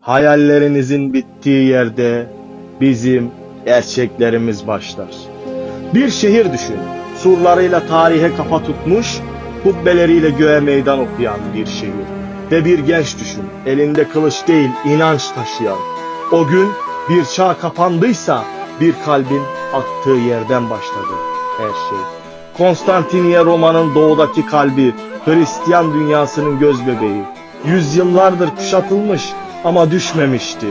Hayallerinizin bittiği yerde bizim gerçeklerimiz başlar. Bir şehir düşün. Surlarıyla tarihe kafa tutmuş, kubbeleriyle göğe meydan okuyan bir şehir. Ve bir genç düşün. Elinde kılıç değil, inanç taşıyan. O gün bir çağ kapandıysa bir kalbin attığı yerden başladı her şey. Konstantiniye Roma'nın doğudaki kalbi, Hristiyan dünyasının göz bebeği. Yüzyıllardır kuşatılmış ama düşmemişti.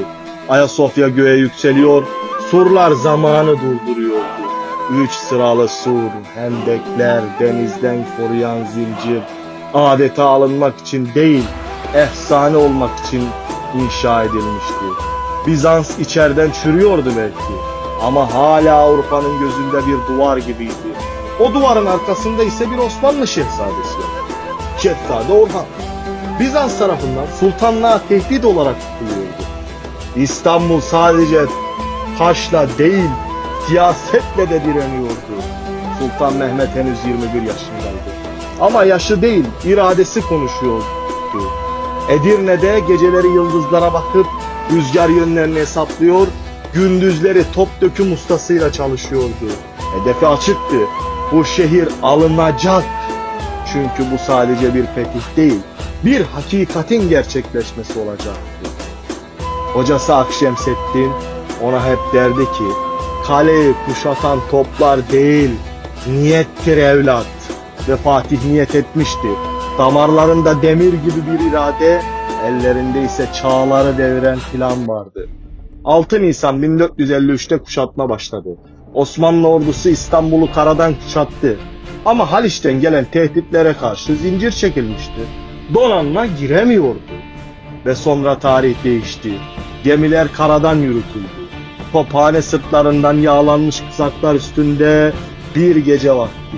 Ayasofya göğe yükseliyor, surlar zamanı durduruyordu. Üç sıralı sur, hendekler, denizden koruyan zincir, adeta alınmak için değil, efsane olmak için inşa edilmişti. Bizans içeriden çürüyordu belki ama hala Avrupa'nın gözünde bir duvar gibiydi. O duvarın arkasında ise bir Osmanlı şehzadesi. Şehzade Orhan. Bizans tarafından sultanlığa tehdit olarak tutuluyordu. İstanbul sadece taşla değil, siyasetle de direniyordu. Sultan Mehmet henüz 21 yaşındaydı. Ama yaşı değil, iradesi konuşuyordu. Edirne'de geceleri yıldızlara bakıp rüzgar yönlerini hesaplıyor, gündüzleri top döküm ustasıyla çalışıyordu. Hedefi açıktı. Bu şehir alınacak. Çünkü bu sadece bir fetih değil, bir hakikatin gerçekleşmesi olacaktı. Hocası Akşemseddin ona hep derdi ki, kaleyi kuşatan toplar değil, niyettir evlat. Ve Fatih niyet etmişti. Damarlarında demir gibi bir irade, ellerinde ise çağları deviren plan vardı. 6 Nisan 1453'te kuşatma başladı. Osmanlı ordusu İstanbul'u karadan kuşattı. Ama Haliç'ten gelen tehditlere karşı zincir çekilmişti. Donanma giremiyordu. Ve sonra tarih değişti. Gemiler karadan yürütüldü. Tophane sırtlarından yağlanmış kızaklar üstünde bir gece vakti.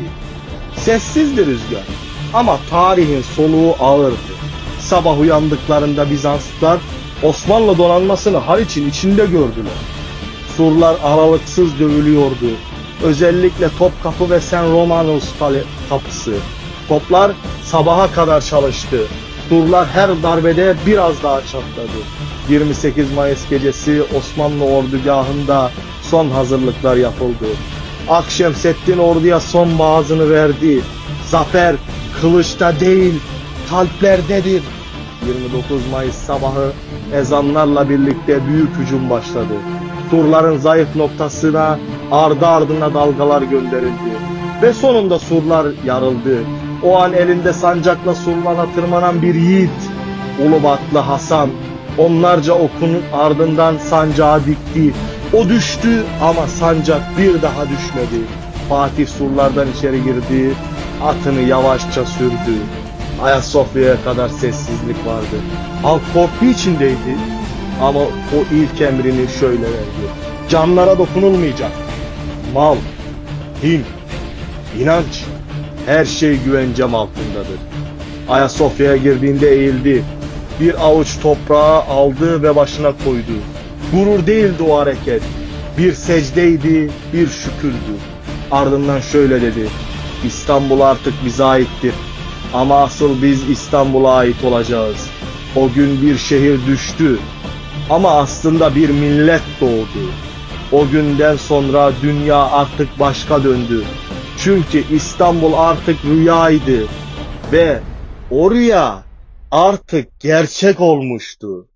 Sessizdi rüzgar ama tarihin soluğu ağırdı. Sabah uyandıklarında Bizanslılar Osmanlı donanmasını Haliç'in içinde gördüler. Surlar aralıksız dövülüyordu. Özellikle Topkapı ve Sen Romanus kale- kapısı. Toplar sabaha kadar çalıştı. Surlar her darbede biraz daha çatladı. 28 Mayıs gecesi Osmanlı ordugahında son hazırlıklar yapıldı. Akşemseddin orduya son vaazını verdi. Zafer kılıçta değil kalplerdedir. 29 Mayıs sabahı ezanlarla birlikte büyük hücum başladı. Surların zayıf noktasına ardı ardına dalgalar gönderildi. Ve sonunda surlar yarıldı. O an elinde sancakla surlara tırmanan bir yiğit. Ulubatlı Hasan onlarca okun ardından sancağı dikti. O düştü ama sancak bir daha düşmedi. Fatih surlardan içeri girdi, atını yavaşça sürdü. Ayasofya'ya kadar sessizlik vardı. Halk korku içindeydi ama o ilk emrini şöyle verdi. Canlara dokunulmayacak. Mal, din, inanç, her şey güvencem altındadır. Ayasofya'ya girdiğinde eğildi. Bir avuç toprağı aldı ve başına koydu. Gurur değildi o hareket. Bir secdeydi, bir şükürdü. Ardından şöyle dedi. İstanbul artık bize aittir. Ama asıl biz İstanbul'a ait olacağız. O gün bir şehir düştü. Ama aslında bir millet doğdu. O günden sonra dünya artık başka döndü. Çünkü İstanbul artık rüyaydı. Ve o rüya artık gerçek olmuştu.